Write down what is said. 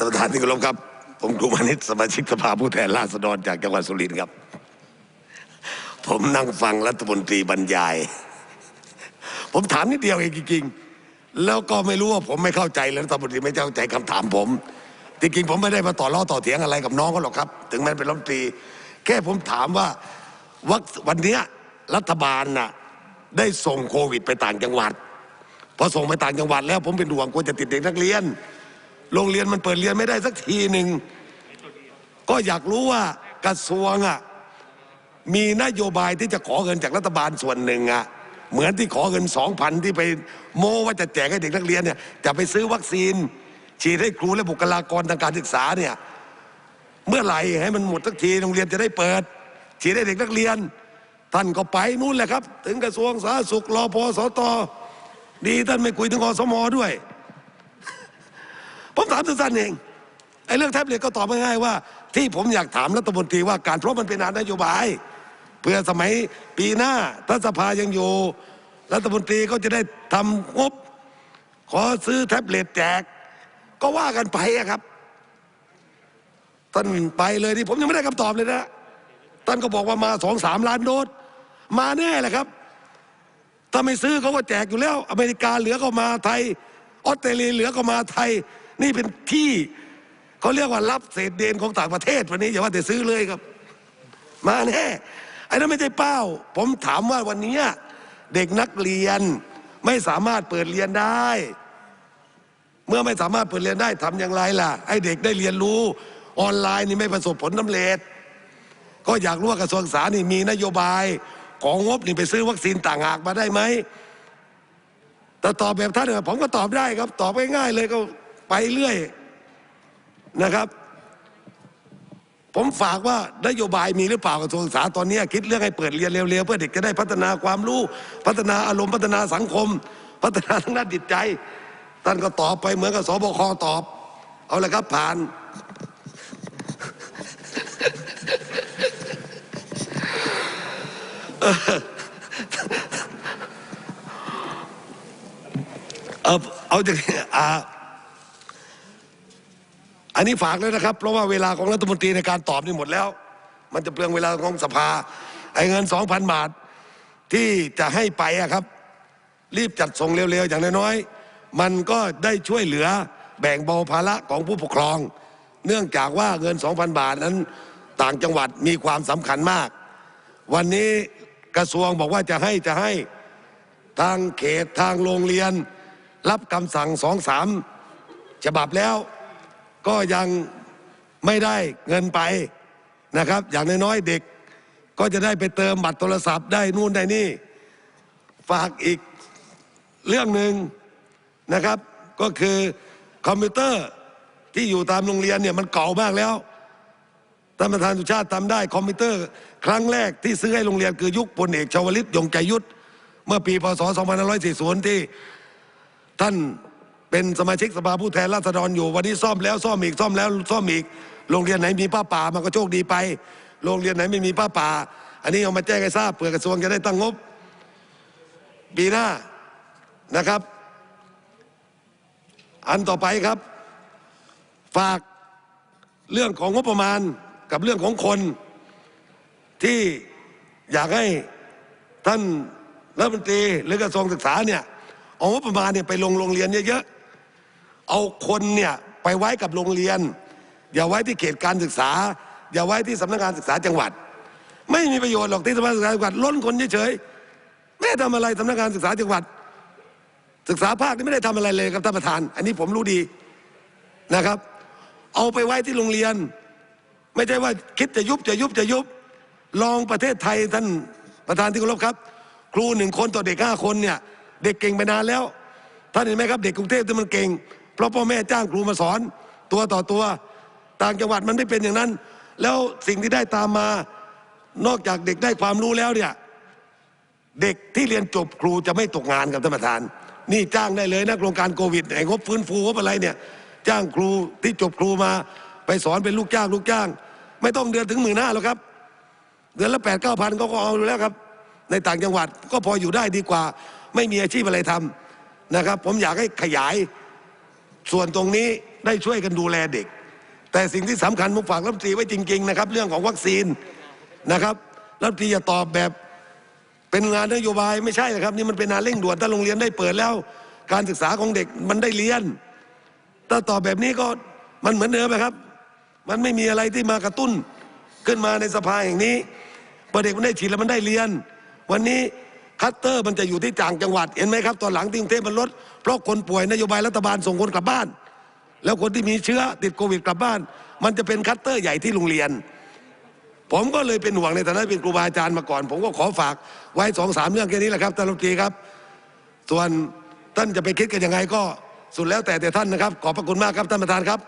ท่านประธานที่เคารพครับ ผมครูมานิตสมาชิกสภาผู้แทนราษฎรจากจังหวัดสุรินทร์ครับ ผมนั่งฟังรัฐมนตรีบรรยาย ผมถามนิดเดียวเองจริงๆ แล้วก็ไม่รู้ว่าผมไม่เข้าใจแล้วรัฐมนตรีไม่เข้าใจคำถามผม จริงๆ ผมไม่ได้มาต่อล้อต่อเถียงอะไรกับน้องเขาหรอกครับ ถึงแม้เป็นรัฐมนตรี แค่ผมถามว่าวันนี้รัฐบาลน่ะได้ส่งโควิดไปต่างจังหวัดพอส่งไปต่างจังหวัดแล้วผมเป็นห่วงกลัวจะติดเด็กนักเรียน โรงเรียนมันเปิดเรียนไม่ได้สักทีหนึ่งก็อยากรู้ว่ากระทรวงอะมีนโยบายที่จะขอเงินจากรัฐบาลส่วนหนึ่งอะเหมือนที่ขอเงินสองพันที่ไปโม้ว่าจะแจกให้เด็กนักเรียนเนี่ยจะไปซื้อวัคซีน ฉีดให้ครูและบุคลากรทางการศึกษาเนี่ยเมื่อไหร่ให้มันหมดสักทีโรงเรียนจะได้เปิด ฉีดให้เด็กนักเรียน ท่านก็ไปนู่นแหละครับ ถึงกระทรวงสาธารณสุขรอพอสตดีท่านไม่คุยถึงอสมด้วย ผมถามสั้นๆเองไอ้เรื่องแท็บเล็ตก็ตอบง่ายๆว่า ที่ผมอยากถามรัฐมนตรีว่าการเพราะมันเป็นนโยบาย เพื่อสมัยปีหน้าถ้าสภายังอยู่ รัฐมนตรีก็จะได้ทำงบ ขอซื้อแท็บเล็ตแจก ก็ว่ากันไปอะครับท่านไปเลยที่ผมยังไม่ได้คำตอบเลยนะท่านก็บอกว่ามาสองสามล้านโดสมาแน่แหละครับ ถ้าไม่ซื้อเขาก็แจกอยู่แล้ว อเมริกาเหลือก็มาไทย ออสเตรเลียเหลือก็มาไทย นี่เป็นที่เขาเรียกว่ารับเศษเดนของต่างประเทศวันนี้อย่าว่าแต่ซื้อเลยครับ มาแน่ไอ้นั้นไม่ใช่เป้า ผมถามว่าวันนี้เด็กนักเรียนไม่สามารถเปิดเรียนได้ เมื่อไม่สามารถเปิดเรียนได้ทำอย่างไรล่ะ ให้เด็กได้เรียนรู้ออนไลน์นี่ไม่ประสบผลสำเร็จ ก็อยากรู้ว่ากระทรวงศึกษานี่มีนโยบายของงบนี่ไปซื้อวัคซีนต่างหากมาได้ไหมแต่ตอบแบบท่านเนี่ยผมก็ตอบได้ครับ ตอบง่ายๆเลยก็ ไปเรื่อยนะครับ ผมฝากว่านโยบายมีหรือเปล่ากระทรวงศึกษาตอนนี้คิดเรื่องให้เปิดเรียนเร็วๆ เพื่อเด็กจะได้พัฒนาความรู้ พัฒนาอารมณ์พัฒนาสังคม พัฒนาทางด้านจิตใจท่านก็ตอบไปเหมือนกับสบคตอบ เอาละครับผ่าน เอาเอาจากอ่า อันนี้ฝากเลยนะครับ เพราะว่าเวลาของรัฐมนตรีในการตอบนี่หมดแล้ว มันจะเปลืองเวลาของสภา ไอ้เงินสองพันบาทที่จะให้ไปอะครับ รีบจัดส่งเร็วๆ อย่างน้อยๆ มันก็ได้ช่วยเหลือแบ่งเบาภาระของผู้ปกครอง เนื่องจากว่าเงิน 2,000 บาทนั้นต่างจังหวัดมีความสำคัญมาก วันนี้กระทรวงบอกว่าจะให้จะให้ทางเขตทางโรงเรียน รับคำสั่งสองสามฉบับแล้ว ก็ยังไม่ได้เงินไปนะครับ อย่างน้อยๆเด็ก ก็จะได้ไปเติมบัตรโทรศัพท์ได้นู่นได้นี่ ฝากอีกเรื่องหนึ่งนะครับ ก็คือคอมพิวเตอร์ที่อยู่ตามโรงเรียนเนี่ยมันเก่ามากแล้วท่านประธานสุชาติทำได้คอมพิวเตอร์ ครั้งแรกที่ซื้อให้โรงเรียนคือยุคพลเอกชวลิตยงใจยุทธเมื่อปีพศ 2540 ที่ท่าน เป็นสมาชิกสภาผู้แทนราษฎรอยู่ วันนี้ซ่อมแล้วซ่อมอีกซ่อมแล้วซ่อมอีก โรงเรียนไหนมีป้าป่ามันก็โชคดีไป โรงเรียนไหนไม่มีป้าป่า อันนี้เอามาแจ้งให้ทราบเผื่อกระทรวงจะได้ตั้งงบปีหน้านะครับ อันต่อไปครับ ฝากเรื่องของงบประมาณกับเรื่องของคนที่อยากให้ท่านรัฐมนตรีหรือกระทรวงศึกษาเนี่ยเอางบประมาณเนี่ยไปลงโรงเรียนเยอะ เอาคนเนี่ยไปไว้กับโรงเรียน อย่าไว้ที่เขตการศึกษา อย่าไว้ที่สำนักงานศึกษาจังหวัด ไม่มีประโยชน์หรอกที่สำนักงานศึกษาจังหวัดล้นคนเฉยๆไม่ได้ทำอะไรสำนักงานศึกษาจังหวัด ศึกษาภาคนี่ไม่ได้ทำอะไรเลยครับท่านประธาน อันนี้ผมรู้ดีนะครับ เอาไปไว้ที่โรงเรียน ไม่ใช่ว่าคิดจะยุบจะยุบจะยุบลองประเทศไทยท่านประธานที่เคารพครับ ครูหนึ่งคนต่อเด็กห้าคนเนี่ยเด็กเก่งไปนานแล้วท่านเห็นไหมครับ เด็กกรุงเทพที่มันเก่ง เพราะพ่อแม่จ้างครูมาสอนตัวต่อตัว ต่างจังหวัดมันไม่เป็นอย่างนั้น แล้วสิ่งที่ได้ตามมานอกจากเด็กได้ความรู้แล้วเนี่ยเด็กที่เรียนจบครูจะไม่ตกงานครับท่านประธาน นี่จ้างได้เลยนะโครงการโควิดไอ้งบฟื้นฟูงบอะไรเนี่ย จ้างครูที่จบครูมา ไปสอนเป็นลูกจ้างลูกจ้าง ไม่ต้องเดือนถึงหมื่นห้าหรอกครับ เดือนละแปดเก้าพันก็เอาอยู่แล้วครับ ในต่างจังหวัดก็พออยู่ได้ดีกว่า ไม่มีอาชีพอะไรทำนะครับ ผมอยากให้ขยาย ส่วนตรงนี้ได้ช่วยกันดูแลเด็ก แต่สิ่งที่สำคัญผมฝากรัฐมนตรีไว้จริง ๆ นะครับ เรื่องของวัคซีนนะครับรัฐมนตรีอย่าตอบแบบเป็นงานนโยบายไม่ใช่นะครับ นี่มันเป็นงานเร่งด่วนถ้าโรงเรียนได้เปิดแล้ว การศึกษาของเด็กมันได้เรียน ถ้าตอบแบบนี้ก็มันเหมือนเดิมนะครับ มันไม่มีอะไรที่มากระตุ้นขึ้นมาในสภาแห่งนี้พอเด็กมันได้ฉีดแล้วมันได้เรียน วันนี้ เตอร์มันจะอยู่ที่ต่างจังหวัดเห็นไหมครับตอนหลังที่กรุงเทพมันลดเพราะคนป่วยนโยบายรัฐบาลส่งคนกลับบ้าน แล้วคนที่มีเชื้อติดโควิดกลับบ้าน มันจะเป็นคัตเตอร์ใหญ่ที่โรงเรียน ผมก็เลยเป็นห่วงในฐานะเป็นครูบาอาจารย์มาก่อน ผมก็ขอฝากไว้สองสามเรื่องแค่นี้แหละครับท่านรัฐมนตรีครับ ส่วนท่านจะไปคิดกันยังไงก็สุดแล้วแต่แต่ท่านนะครับ ขอบพระคุณมากครับท่านประธานครับ